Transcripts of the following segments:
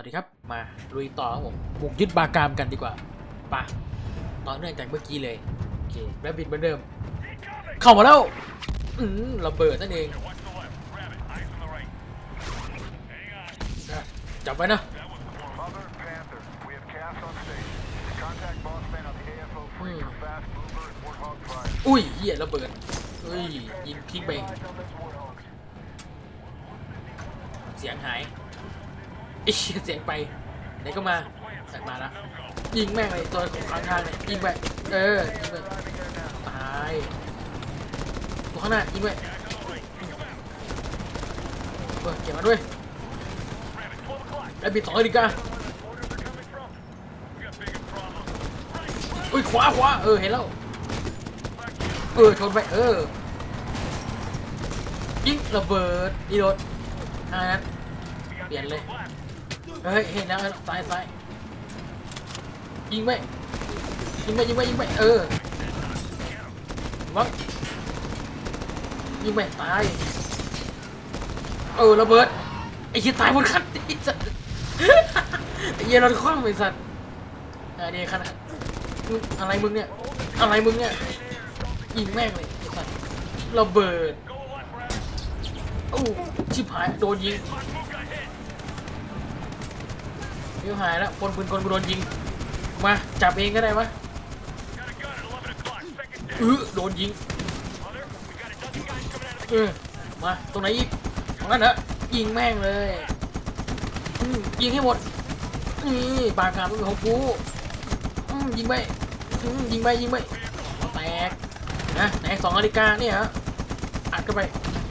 วัสดีครับ มาลุยต่อครับผมบุกยึดบากามกันดีกว่าไป่ะต่อเนื่องจากเมื่อกี้เลย โอเคแรบบิดเหมือนเดิม เข้ามาแล้วอืมระเบิดนั่นเองนะจับไว้นะ Mother Panther, we have Cass on station. Contact boss man on the AFO free for fast mover and warthog prime. อุ้ยเหี้ยระเบิดเฮ้ยยิงทิ้งไป Eyes on this warthog. เสียงหายไอ้เหี้ยเสียงไปไหนก็มาใส่มาแล้วยิงแม่งเลยตัวของข้างทางเนี่ยยิงไปเออยิงไปตายตัวข้างหน้ายิงไปเออเก็บมาด้วยแล้วบิดสองนาฬิกาอุ้ยขวาขวาเออเห็นแล้วเออชนไปเออยิงระเบิดอีโดดอ่านั้นเปลี่ยนเลย เฮ้ยเห็นแล้วซ้ายซ้ายยิงไปยิงไปยิงไปยิงไปเออวังยิงไปตายเออระเบิดไอ้เหี้ยตายหมดคันไอ้สัตว์ไอ้เหี้ยรถคว่ำไอ้สัตว์อันนี้ขนาดมึงอะไรมึงเนี่ยอะไรมึงเนี่ยยิงแม่งเลยไอ้สัตว์ระเบิดโอ้ชิบหายโดนยิง ยวหายแล้วคนปืนคนกูโดนยิง มาจับเองก็ได้วะเออโดนยิงเออมาตรงไหนอีกตรงนั้นเหรอยิงแม่งเลยยิงให้หมดนี่ปากกาเป็นของกูยิงไปยิงไปยิงไปแตกนะไหนสองนาฬิกาเนี่ยฮะอัดเข้าไป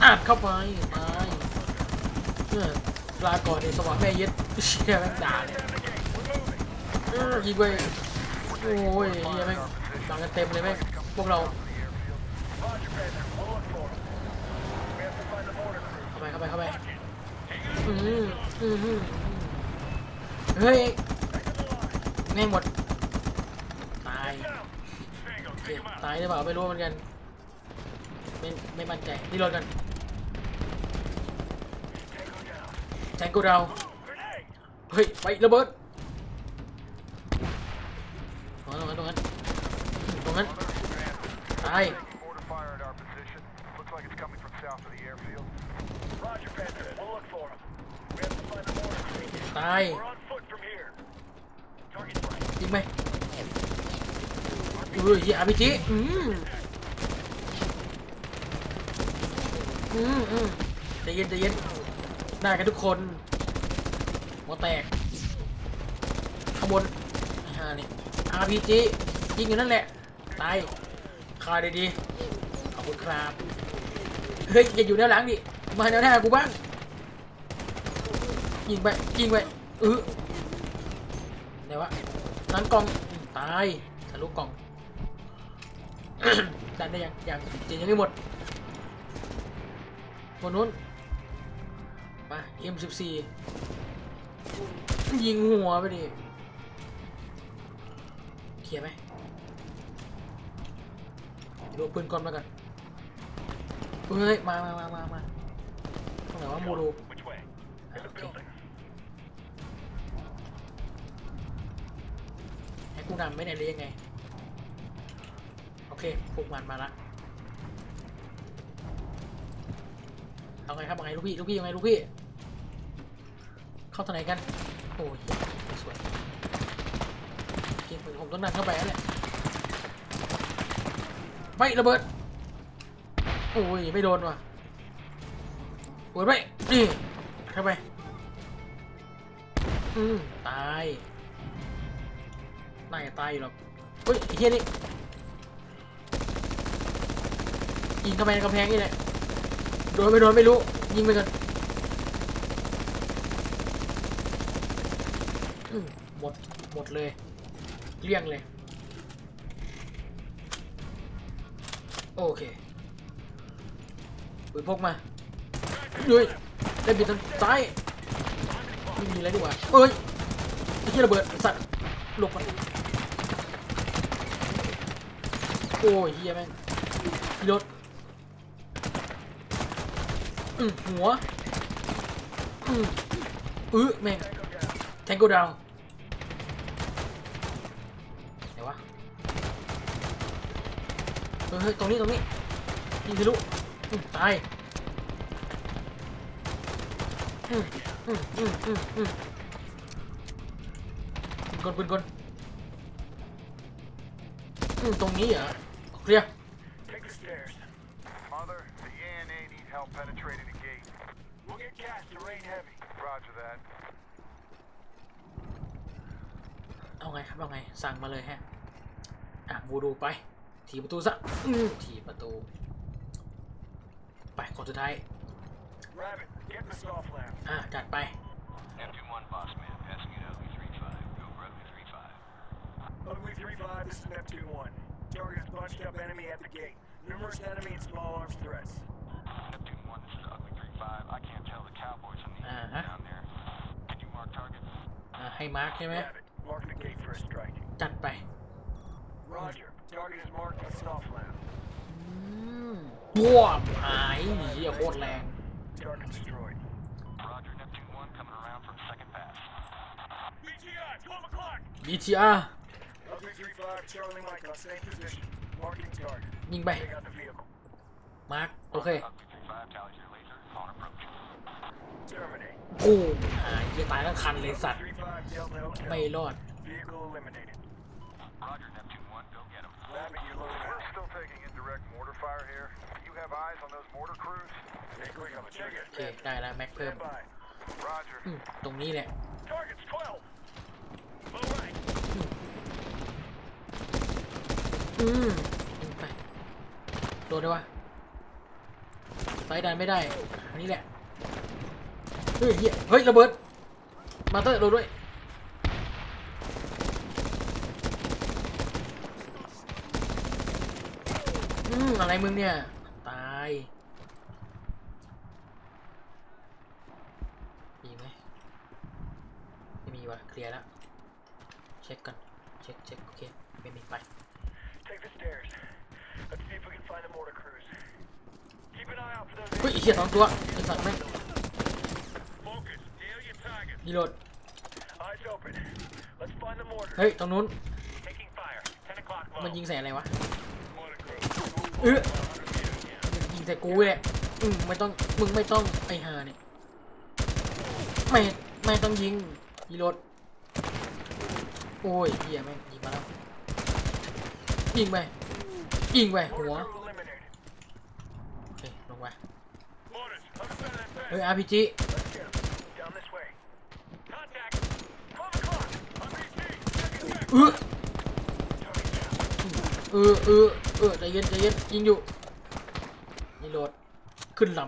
อัดเข้าไปตายเออ ลาก่อนในสว่างแม่เย็ดเชี่ยแม่งด่าเลยเออยิงไปโอ้ยเฮียแม่งบังกันเต็มเลยแม่งพวกเราเข้าไปเข้าไปเข้าไปอืมอืมเฮ้ยแม่หมดตายเจ็บตายหรือเปล่าไม่รู้เหมือนกัน ไม่ไม่มั่นใจนี่รถกัน แทงกูเราเฮ้ยไประเบิดตรงนั้นตรงนั้นตรงนั้นตายตายยิงไหมเฮียอาร์พีจีอืมอืมอืมใจเย็นใจเย็น ได้กันทุกคนหัวแตกขางบวนฮานี่อาร์พีจียิงอยู่นั่นแหละ ตายคาดีดีๆขอบคุณครับ เฮ้ย อย่าอยู่แนวหลังดิ มาแนวหน้ากูบ้าง ยิงไป ยิงไปเออไหนวะนั้นกล่อง ตายทะลุกล่องดันได้ยัง ยังเจนยังไม่หมดคนนู้น M14 ยิงหัวไปดิเคลียร์ไหมดูปืนก่อนมากันเฮ้ย มามามามามาตรงไหนวะโมดู Which way? อะโอเคให้กูนำไม่ได้เลยยังไง โอเคพวกมันมาละเอาไงครับเอาไงลูกพี่ ลูกพี่ยังไงลูกพี่ เข้าทางไหนกัน โอ้ยสวยโอเคผมผมต้องดันเข้าไปแล้วเนี่ยไม่ระเบิด โอ้ย ไม่โดนว่ะเปิดไปนี่เข้าไปอืมตายน่าจะตายอยู่หรอกเฮ้ยเฮียนี่ยิงเข้าไปในกำแพงนี่แหละโดนไม่โดนไม่รู้ ยิงไปก่อนอืม หมด หมดเลย เลี้ยงเลย โอเคปืนพกมาเฮ้ยได้บิดทางซ้ายไม่มีอะไรดีกว่าเอ้ยไอ้ที่ระเบิดไอ้สัตว์หลบมันโอ้ยเฮียแม่งอีรถอืมหัวอืมอื้อแม่ง ทงโกดาวไหนวะเฮ้ยเฮ้ยตรงนี้ตรงนี้ยิงทะลุอืมตายอืมอืมอืมอืมอืมปืนกลปืนกลอืมตรงนี้เหรอเคลียร์ Take the stairs. Mother, the ANA need help penetrating the gate. We'll get gas to rain heavy. Roger that. เอาไงครับเอาไง สั่งมาเลยฮะ อะบูดูไป ถีบประตูซะอืมถีบประตู ไปคนสุดท้าย Rabbit, get in the soft lamp. อะจัดไป Neptune 1, boss man, passing it ugly 3-5. Go for ugly 3-5. Ugly 3-5, this is Neptune 1. Target is bunched up enemy at the gate. Numerous enemy and small arms threats. Neptune 1, this is ugly 3-5. I can't tell the cowboys from the Uh-huh. down there. Can you mark targets? อะให้มาร์คใช่ไหม Rabbit, จัดไป Roger, target is marked with soft lamp. อืมว้วบหายเหี้ยโคตรแรง Target destroyed. Roger, Neptune 1, coming around for a second pass. BTI, 12 o'clock! BTR Ugly 3-5, Charlie Mike on same position. Marking target. ยิงไป Take out the vehicle. มาร์คโอเค Ugly 3-5, tallies your laser. On approach. Terminate. กูหายเหี้ยตายทั้งคันเลยสัตว์ 3-5, Delta Hotel. ไม่รอด Vehicle eliminated. Roger, Neptune 1, go get him. Rabbit, you're loaded We're out. still taking indirect mortar fire here. You have eyes on those mortar crews? Stay quick on the trigger. โอเคได้แล้วแม็กเพิ่ม Stand by. Roger. อืมตรงนี้แหละ Target's 12. Low right. อืมยิงไปโดนได้วะไฟดันไม่ได้อันนี้แหละเฮ้ยเหี้ยเฮ้ยระเบิดมาเตอร์โดนด้วย มอะไรมึงเนี่ย ตายมีไหมไม่มีวะเคลียร์แล้วเช็คกันเช็คเช็คโอเคไม่มีไป Take the stairs. Let's see if we can find the mortar crews. Keep an eye out for those. เฮ้ยไอ้เหี้ยสองตัวไอ้สัตว์แม่ง Focus. Nail your target. รีโหลด Eyes open. Let's find the mortar. เฮ้ยตรงนู้น Taking fire. 10 o'clock มันยิงใส่อะไรวะ Mortar crew. เออยิงใส่กูเลยอืมไม่ต้องมึงไม่ต้องไอ้ห่าเนี่ยไม่ไม่ต้องยิงรีโหลดโอ้ยเหี้ยแม่งยิงมาแล้วยิงไปยิงไปหัว Mortar crew eliminated. โอเคลงไป Mortars. Other side of that เฮ้ย fence. RPG Let's get 'em. Down this way. Contact. 12 o'clock. RPG. Second check. เออ Target down. เออเออเออใจเย็นใจเย็นยิงอยู่รีโหลดขึ้นล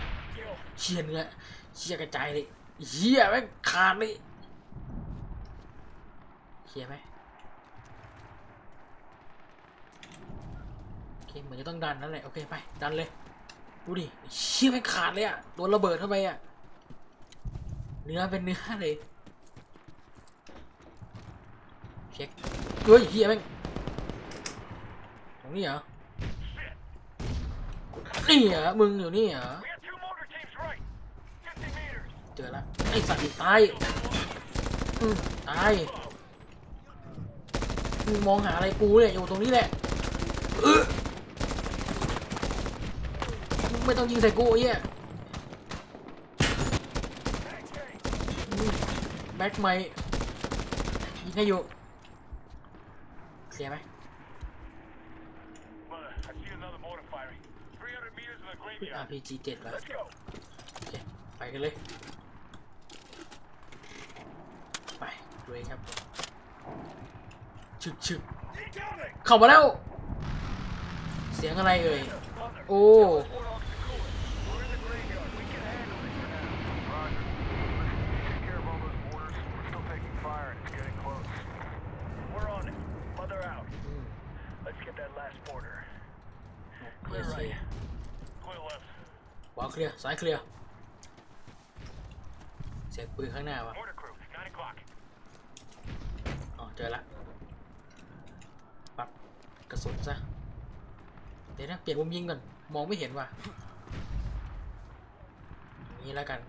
ำเชียเนื้อเชียกระจายเลยเฮียแม่งขาดเลยเคลียไหมโอเคเหมือนจะต้องดันนั่นแหละโอเคไปดันเลยดูดิเชี่ยแม่งขาดเลยอะโดนระเบิดเข้าไปอะเนื้อเป็นเนื้อเลยเช็คเฮ้ยเฮียแม่ง นี้เหรอ นี่เหรอ มึงอยู่นี่เหรอ เจอแล้วไอ้สัตว์ตายตายมึงมองหาอะไรกูเนี่ยอยู่ตรงนี้แหละเออไม่ต้องยิงใส่กูไอ้เหี้ยแบ็คไมค์ยิงให้อยู่เคลียไหม Mother, I see another mortar firing. 300 meters in the อุ๊ย graveyard. RPG เจ็ดแล้ว Let's go. โอเคไปกันเลย ไปเลยครับชึกชึก Incoming. เข้ามาแล้ว เสียงอะไรเอ่ย Mother, โอ้ We're off the cooler. We're in the graveyard. We can handle it for now. Roger. Listen, take care of all those mortars. We're still taking fire and it's getting close. We're on it. Mother out. อืม Let's get that last mortar. โอเค Clear left. ขวาเคลียร์ซ้ายเคลียร์เสียงปืนข้างหน้าวะ Mortar crew, 9 o'clock. อ๋อเจอละปรับกระสุนซะเดี๋ยวนะเปลี่ยนมุมยิงก่อนมองไม่เห็นว่ะอย่างนี้แล้วกัน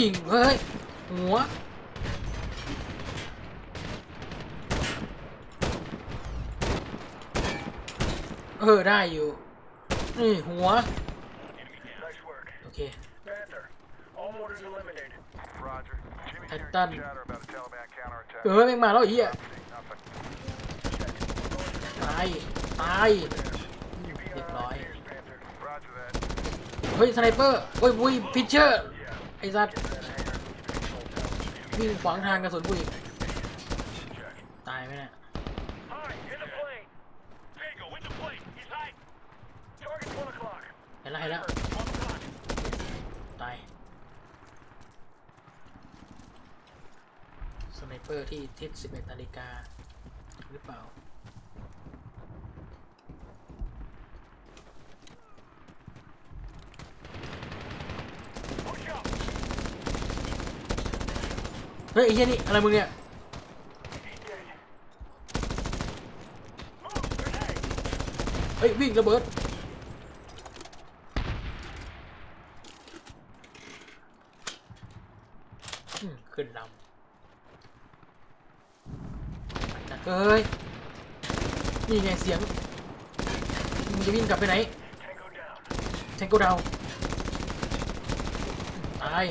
ยิง เฮ้ย หัว เออ ได้อยู่ นี่หัว โอเคห้ตันเออแม่งมาแล้วไอ้อะตายตายเรียบร้อย เฮ้ยสไนเปอร์โอ้ยบุยพิชเชอร์ ไอ้สัตว์วิ่งขวางทางกระสุนกูอีกตายไหมเนี่ย Hi, in the plane. Tango, in the plane. He's hiding. Target's one o'clock. เห็นแล้วเห็นแล้ว One o'clock. ตาย สไนเปอร์ที่ทิศ11นาฬิกาหรือเปล่า เฮ้ยไอ้เหี้ยนี่ อะไรมึงเนี่ย เฮ้ย วิ่งระเบิดอืมขึ้นลำจัดเฮ้ย นี่ไงเสียงมึงจะวิ่งกลับไปไหน Tango down. เทงโกดาวตาย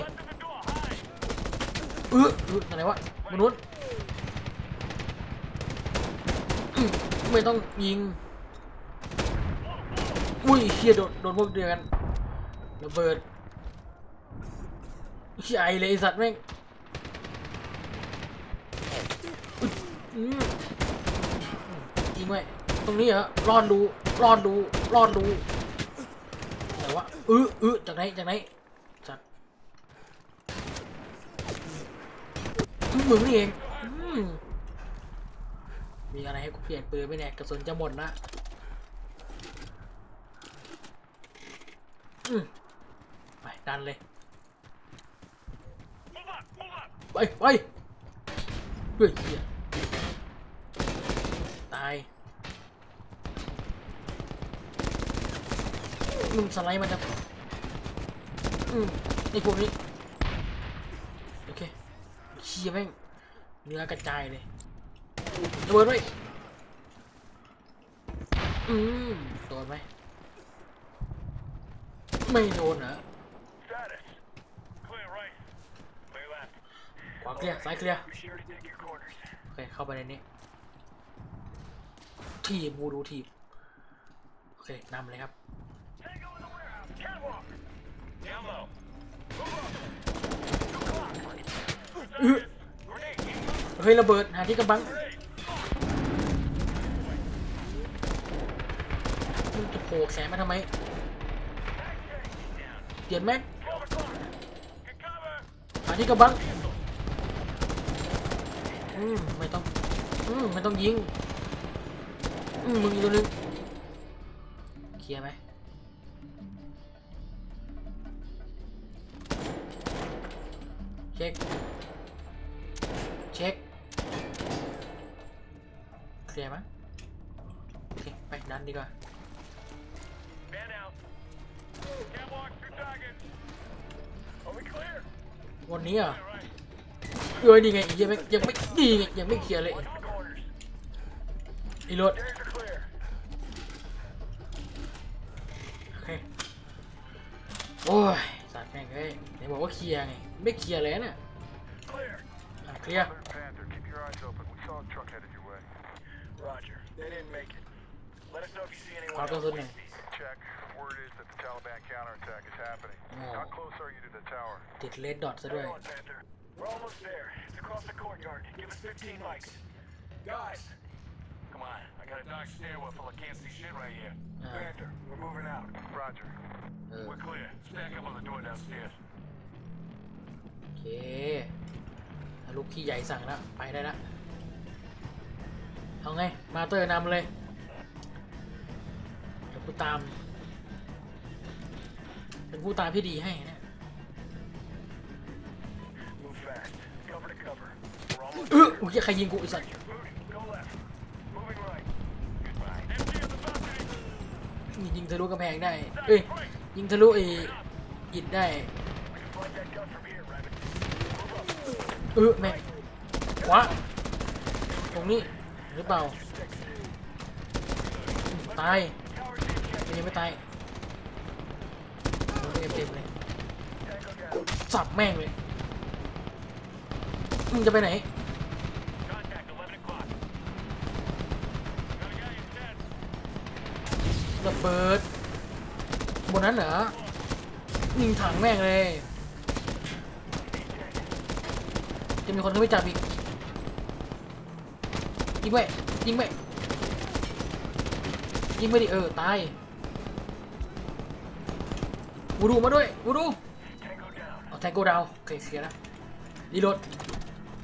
เออออะไรวะมนุษย์ไม่ต้องยิง อุ้ยเฮียโดนโดนพวกเดียวกันระเบิดเฮียไอเลยไอสัตว์แม่ง อุ๊ยอืมยิงตรงนี้เหรอรอนดูรอนดูรอนดูแต่ว่าเออเออจากไหนจากไหนสัตว์มึงนี่เองมีอะไรให้กูเปลี่ยนปืนไหมเนี่ยกระสุนจะหมดละอืไปดันเลยไปไปเฮ้ยเหี้ยตาย มึงสไลด์มาจะอืมไอพวกนี้ โอเคเชี่ยแม่งเนื้อกระจายเลยระเบิดไว้อืมโดนไหมไม่โดนเหรอขวาเคลียร์ซ้ายเคลียร์โอเคเข้าไปในนี้ทีบบูดูทีบโอเคนำเลยครับ เฮ้ยระเบิดหาที่กำบังมึงจะโผล่แขนมาทำไมเปลี่ยนแม็กหาที่กำบังอืมไม่ต้องอืมไม่ต้องยิงอืมมึงอีกตัวหนึงเคลียร์ไหม ช็ค เช็ค เคลียร์มั้ยโอเค ไปดันดีกว่า Man out. Catwalk. Two targets. Are we clear? วันนี้อะ All right. เอ้ยดีไงยังไม่ยังไม่ดีไงยังไม่เคลียร์เลย Watch the corners. อีรถ Stairs are clear. โอเคโอ้ยสัตว์แม่งเอ้ยไหนบอกว่าเคลียร์ไง ไม่เคลียร์เลยนะ Clear. อ่ะเคลียร์ Alert Panther, keep your eyes open. We saw a truck headed your way. Roger. They didn't make it. Let us know if you see anyone How else. does it with mean? these. Check. Word is that the Taliban counterattack is happening. Oh. How close are you to the tower? ติดเลดดอทซะด้วย Hang on, Panther. We're almost there. It's across the courtyard. Give us 15 mics. Guys. Come on. I got a dark stairwell full of can't see shit right here. Ah. Panther, we're moving out. Roger. เออ We're clear. Stack up on the door downstairs. โอเคลูกพี่ใหญ่สั่งแล้วไปได้ละเอาไง มาเตอร์นำเลย เดี๋ยวกูตาม เป็นผู้ตามที่ดีให้นะ Move fast. Cover to cover. We're almost เออโอ้ยใครยิงกูไอ้สัส Booty. Go left. Moving right. Goodbye. Empty on the balcony. ยิงทะลุกำแพงได้ เอ้ย ยิงทะลุไอ้อิดได้ We can fly that gun from here, Rabbit. เออแม่งขวาตรงนี้หรือเปล่า ตายยังไม่ตายโอ้ยเต็มเลยสับแม่งเลยมึงจะไปไหนระเบิดบนนั้นเหรอยิงถังแม่งเลย จะมีคนเข้าไปจับอีกยิงไปยิงไปยิงไปดิเออตายวูดูมาด้วยวูดูเอาแทงโกดาวโอเคเคลียร์แล้วรีโหลด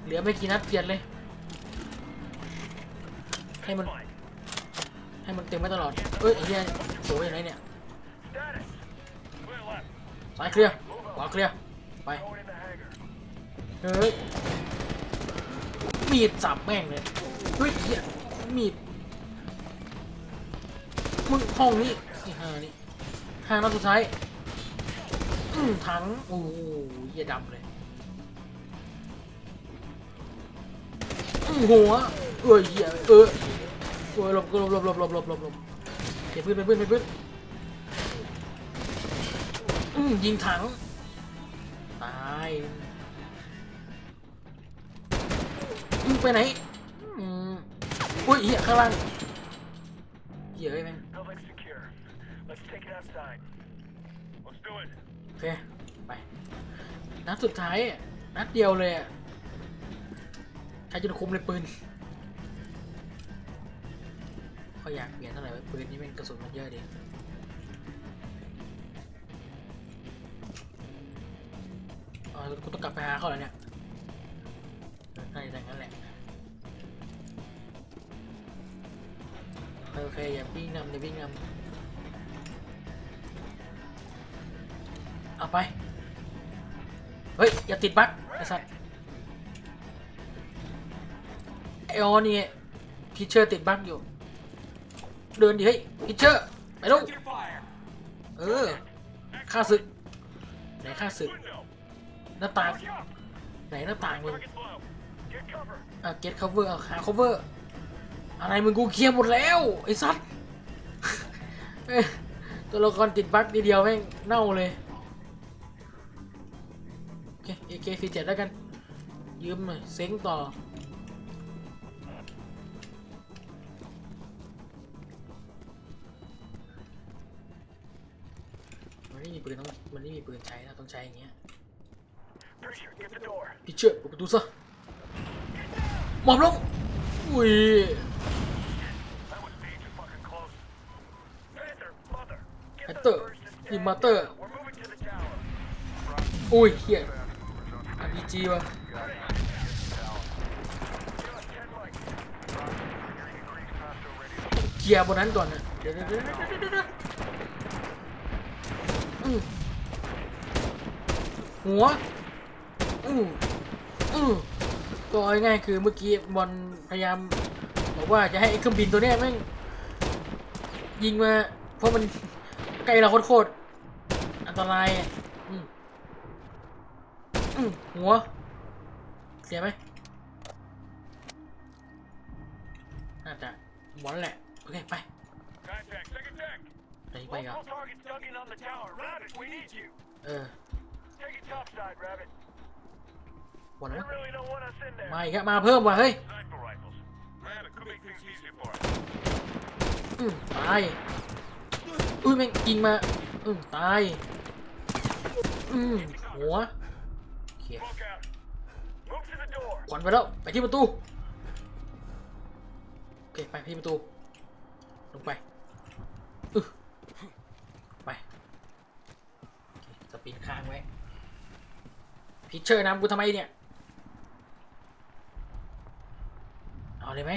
เหลือไม่กี่นัดเปลี่ยนเลยให้มันให้มันเต็มไว้ตลอด เอ้ยไอ้เหี้ยโฉบไปไหนเนี่ยซ้ายเคลียร์ขวาเคลียร์ไป เฮ้ย มีดสับแม่งเลยเฮ้ยเหี้ยมีดมึงห้องนี้ไอ้ห่านี่ห้านัดสุดท้ายอืมถังโอ้โหเหี้ยดำเลยอืมหัวเอ้ยเหี้ยเออเออหลบหลบหลบหลบหลบหลบหลบหลบเก็บพื้นไปพื้นไปพื้นอืมยิงถังตาย ไปไหนอืมอุ้ยเหี้ยข้างล่างเหี้ยเอ้ยแม่ง Building secure. Let's take it outside. Let's do it. โอเค ไป นัดสุดท้ายอะนัดเดียวเลยอะใครจะคุมเลยปืนเขาอยากเปลี่ยนเท่าไหร่วะปืนนี่แม่งกระสุนมันเยอะดิอ๋อกูต้องกลับไปหาเขาแล้วเนี่ยน่าจะ อย่างนั้นแหละโอเคอย่าวิ่งนำอย่าวิ่งนำเอาไป เฮ้ย อย่าติดบั๊กไอ้สัสไอออนี่พิเชอร์ติดบั๊กอยู่ เดินดิเฮ้ยพิเชอร์ไปลูกเออข้าศึก ไหนข้าศึก หน้าต่าง ไหนหน้าต่างมึง Target's low. Get cover. อะ get cover อาหา cover อะไรมึงกูเคลียร์หมดแล้วไอ้สัสเอ้ยตัวละครติดบั๊กทีเดียวแม่งเน่าเลยโอเค AK47 แล้วกัน ยืมหน่อยเซ็งต่อมันไม่มีปืนต้องมันไม่มีปืนใช้นะต้องใช้อย่างเงี้ย Preacher, get the door. พี่เชื่อเปิดประตูซะหมอบลงอุ้ย That was danger fucking close. Panther, mother. Get the Panther, first and you stand mother. down. We're moving to the tower. อุ้ยเฮีย RPG ว่ะ Give us 10 mics. Increased hostile radio. เคลียร์บนนั้นก่อนนะเดี๋ยวเดี๋ยวเดี๋ยวหัวอืมอืมก็ง่ายๆคือเมื่อกี้บอลพยายามบอกว่าจะให้เครื่องบินตัวนี้แม่งยิงมาเพราะมัน ไกลเราโคตรอันตรายอืมหัว เสียไหมน่าจะบอลแหละ โอเค ไปไปไปกันเออวันนั้นมาอีกมาเพิ่มว่ะเฮ้ยไป อุ้ยแม่งยิงมาอืมตาย อืมหัวโอเคขวัญไปแล้ว ไปที่ประตู โอเค ไปที่ประตู ลงไปอึไปโอเคสปินค้างไว้พิชเชอร์นำกูทำไมเนี่ย เอาเลยไหม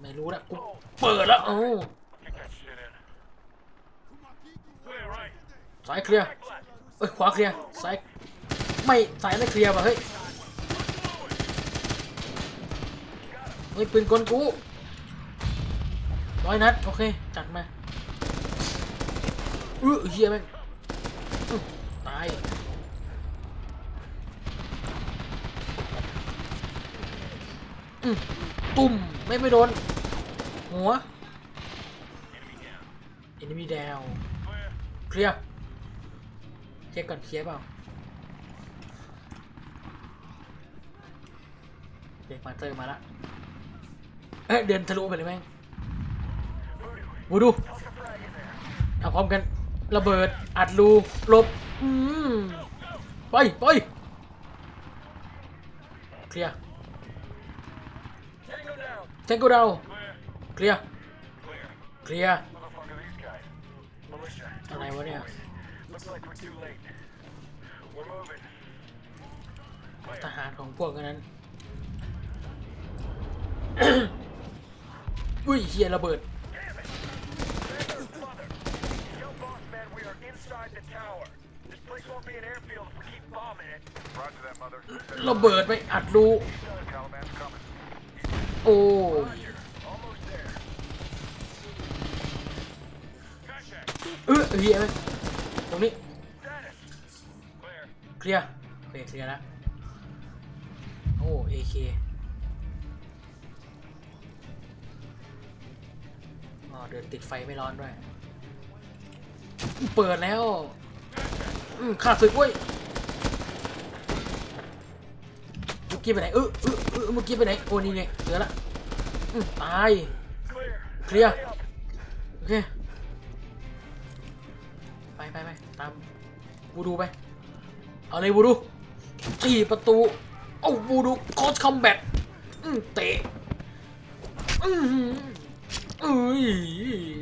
ไม่รู้ละกูเปิดแล้วโอ้ ซ้ายเคลียร์เอ้ยขวาเคลียร์ซ้ายไม่ซ้ายไม่เคลียร์ว่ะเฮ้ยเฮ้ยปืนกลกูร้อยนัดโอเคจัดมาเออเฮียแม่งตายตุ่มไม่ไปโดน หัว enemy down เคลียร์ เช็คก่อนเคลียร์เปล่าเด็กมาเตอร์มาละเอ๊ะเดินทะลุไปเลยแม่งวูดูเอาพร้อมกันระเบิดอัดรูลบอืมไปไปเคลียร์เช็คกูดาวเคลียร์เคลียร์อะไรวะเนี่ย Looks like we're too late. We're moving. ทหารของพวกนั้น อุ้ยเฮียระเบิด Damn it! Tango's mother. Yo, boss man, we are inside the tower. This place won't be an airfield if we keep bombing it. Roger that, Mother. ระเบิดไปอัดรู Caliban's coming. โอ้ Roger. Almost there. Contact. เออเฮียไหมต รงนี้ Status. Clear. เคลียร์โอเคเคลียร์แล้วโอ้เอเคอ๋อเดินติดไฟไม่ร้อนด้วย เปิดแล้วอืมข้าศึกเว้ยเมื่อกี้ไปไหนเออเออเออเมื่อกี้ไปไหนโอ้นี่ไงเจอละตาย Clear. Clear. Stay up. โอเค บูดูไป เอาเลยบูดูตีประตูเอาบูดูโคชคอมแบทเตะอื้ออเอ้ย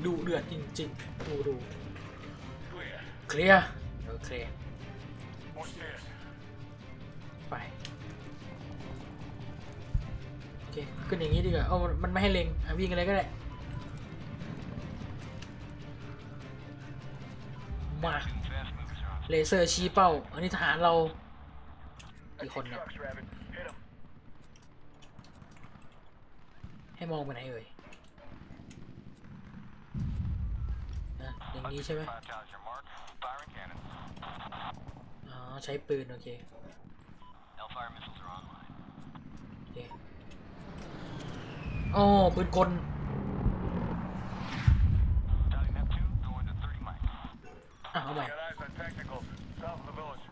ดูเดือดจริงๆดูดูเคลียร์เออเคลียไปโอเคขึ้นอย่างนี้ดีกว่าเอามันไม่ให้เล็งวิ่งอะไรก็ได้มา เลเซอร์ชี้เป้า อันนี้ทหารเราอีกคนเนี่ยให้มองไปไหนเอ่ยนะอย่างนี้ใช่ไหมอ๋อ ใช้ปืน โอเคโอ้ปืนกลอะเอาใหม่ Got eyes on tacticals. South of the village.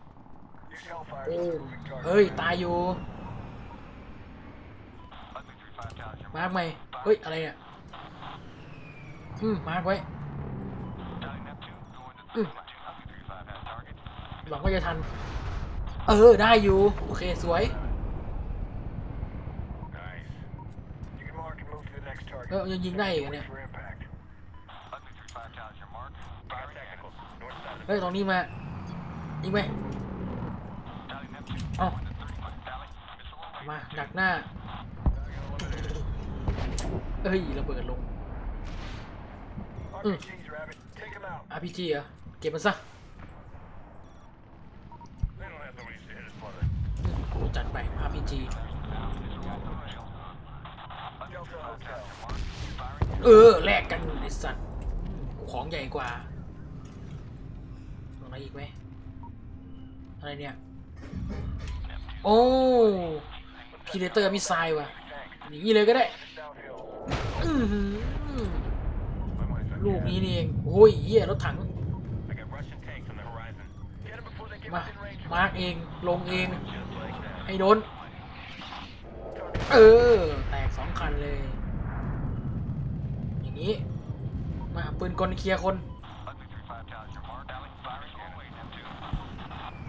Use Hellfire โอ้ as a moving target. เฮ้ย ตายอยู่ Ugly 35 towers your มาร์ mark. กไหมเฮ้ย อะไรเนี่ย อืม มาร์กไว้ Dialing Neptune, going to 30 Mm. mics. Ugly 35 has target. หวังว่าจะทัน เออ ได้อยู่ โอเค สวย Nice. You can mark and move to the next target. เออยังยิงได้อีกอะเนี่ย เฮ้ยตรงนี้มาอีกไหมเอามาดักหน้า เฮ้ยระเบิดลงอืาพีจีเหรอเก็บมันซะจัดไปอาร์พีจีเออแลกกันไอสัตว์ของใหญ่กว่า อีกไหมอะไรเนี่ย โอ้พีเดเตอร์มิสไซล์ว่ะหนีเลยก็ได้ Downhill. อื้อหือ My money's on ลูก gas. นี้นี่เองโอ้ยเหี้ยรถถัง I got Russian tanks on the horizon. Get them before they get มา within range. มาร์กเองลงเอง Just like that. ให้โดน เออ แตกสองคันเลย อย่างนี้ มาปืนกลเคลียร์คน Ugly 35 towers your mark. Tally. Firing cannon. Neptune.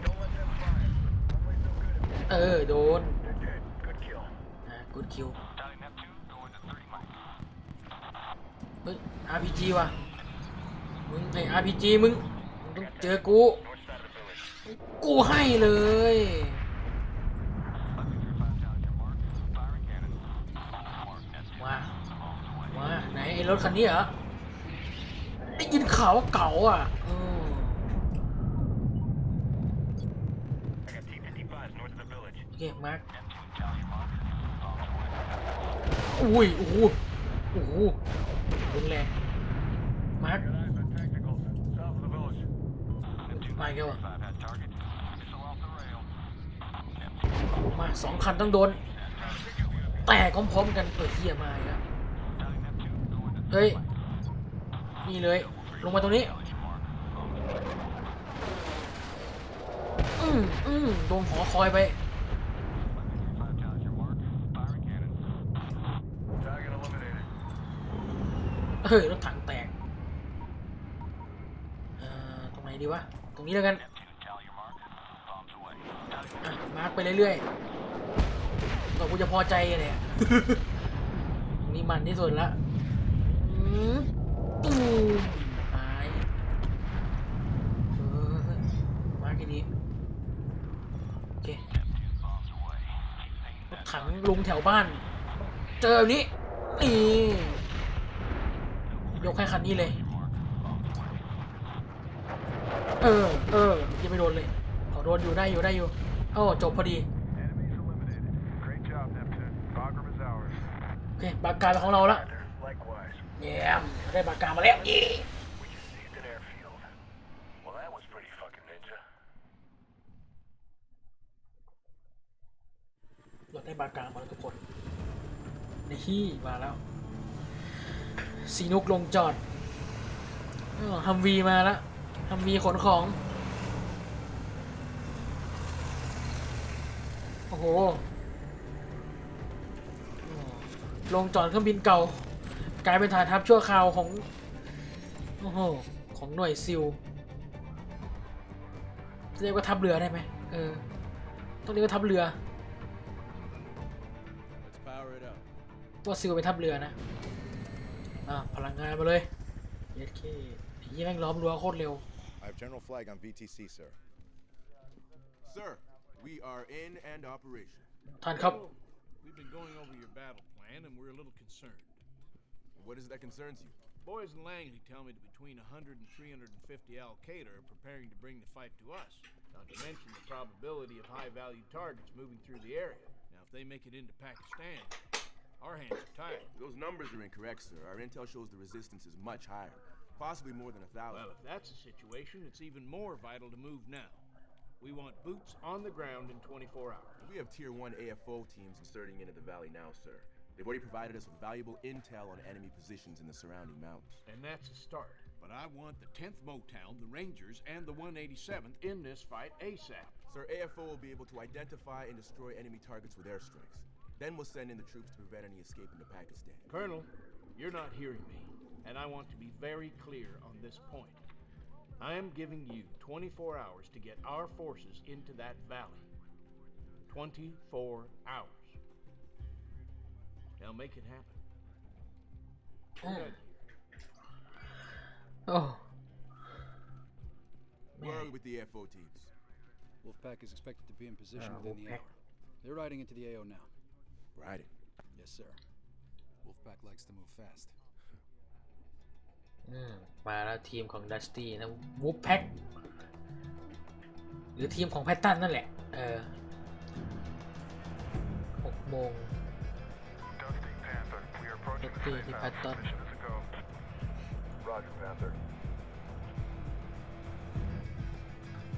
Don't let them fire. Runway's no good at this. เออ โดน They're dead. Good kill. อ่ากูดคิว Dialing Neptune, going to 30 mics. เฮ้ย RPG ว่ะ มึงไอ้ RPG มึงมึงต้องเจอกู North side of the village. กูให้เลย Ugly 35 towers your mark. Firing cannon. Mark. Neptune. มามาไหนไอ้รถคันนี้เหรอ ได้ยินข่าวว่าเก่าอะอืม I got T-55s north of the village. โอเค มาร์ค Neptune, เจ็บมากอุ้ยโอ้โหโอ้โหรุนแรงมารไปแาเกวมาสองคันต้องโดน แต่พร้อมๆกันเปิดเฮียมาครับเฮ้ย นี่เลย ลงมาตรงนี้ อืมอืมโดนหอคอยไป Target eliminated. เฮ้ยรถถังแตกเอ่อตรงไหนดีวะ ตรงนี้แล้วกันมาร์กไปเรื่อยๆเรากูจะพอใจอะเนี่ยตรงนี้มันที่สุดละมตูมหายเออมาร์กแค่นี้โอเครถถังลงแถวบ้าน เจอแบบนี้นี่ ยกให้คันนี้เลย เออ เออยังไม่โดนเลยขอโดนอยู่ได้อยู่ได้อยู่โอ้จบพอดี Enemies eliminated. Great job, Neptune. Bagram is ours. โอเคบากการเป็นของเราละ Likewise. เยี่ยมได้บากการมาแล้วยี่ We just seized an airfield. Well, that was pretty fucking ninja. เราได้บากการมาแล้วทุกคนในที่มาแล้ว สีนุกลงจอดฮัมวีมาแล้วฮัมวีขนของ โอ้โหอ๋อลงจอดเครื่องบินเก่า กลายเป็นฐานทัพชั่วคราวของ โอ้โห ของหน่วยซิล เรียกว่าทัพเรือได้ไหม เออ ต้องเรียกว่าทัพเรือ Let's power it up. ว่าซิลเป็นทัพเรือนะ อ่ะ พลังงานมาเลยเยสเคผีแม่งล้อมรั้วโคตรเร็ว I have general flag on VTC, sir. Sir, we are in and operation. ท่านครับ We've been going over your battle plan, and we're a little concerned. What is it that concerns you? Boys and Langley tell me that between 100 and 350 Al Qaeda are preparing to bring the fight to us. Not to mention the probability of high value targets moving through the area. Now, if they make it into Pakistan, our hands are tied. Those numbers are incorrect, sir. Our intel shows the resistance is much higher, possibly more than a thousand. Well, if that's the situation, it's even more vital to move now. We want boots on the ground in 24 hours. We have tier one AFO teams inserting into the valley now, sir. They've already provided us with valuable intel on enemy positions in the surrounding mountains. And that's a start. But I want the 10th Motown, the Rangers, and the 187th in this fight ASAP. Sir, AFO will be able to identify and destroy enemy targets with airstrikes. Then we'll send in the troops to prevent any escape into Pakistan. Colonel, you're not hearing me, and I want to be very clear on this point. I am giving you 24 hours to get our forces into that valley. 24 hours. Now make it happen. We're done here. โอ้ Where are we with the AFO teams? Wolfpack is expected to be in position Ah, within the hour. They're riding into the AO now. Riding. Yes, sir. Wolfpack likes to move fast. อืมมาแล้วทีมของดัสตี้นะวูฟแพ็คหรือทีมของแพตตันนั่นแหละ เออหกโมง Dusty Panther, we are approaching the Dusty safe house. Panther. Mission is a go. Roger, Panther.